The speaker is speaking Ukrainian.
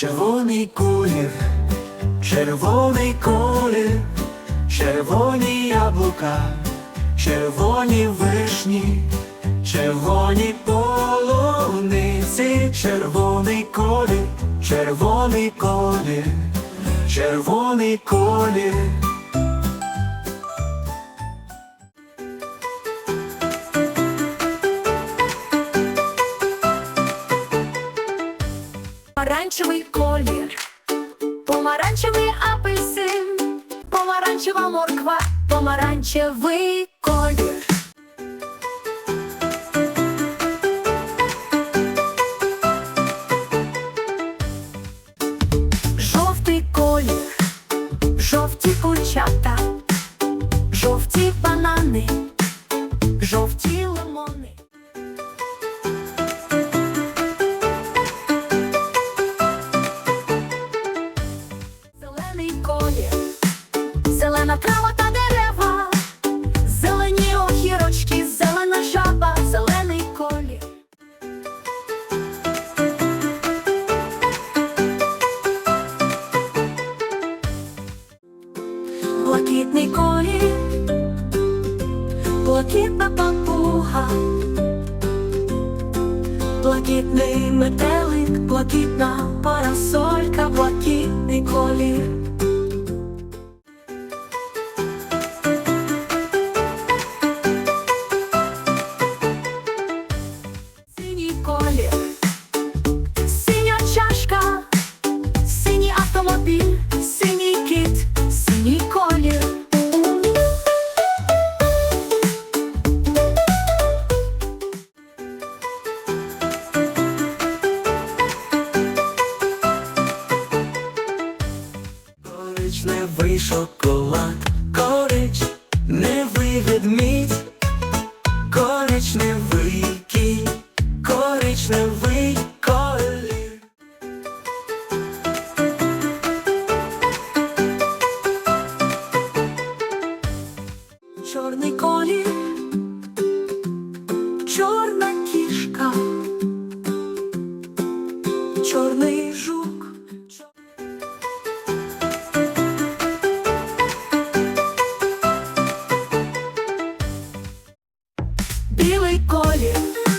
червоний колір, червоний колір, червоні яблука, червоні вишні, червоні полуниці, червоний колір, червоний колір, червоний колір. Помаранчевий колір, помаранчевий апельсин, помаранчева морква, помаранчевий колір. Жовтий колір, жовті курчата, жовті банани, жовті Зелений колір, зелена трава та дерева, зелені огірочки, зелена жаба, зелений колір. Блакитний колір, блакитна папуга, блакитний метелик, блакитна парасолька, блакитний колір. Коричневий шоколад, коричневий ведмідь, коричневий кінь, коричневий колір. Чорний колір, білий колір.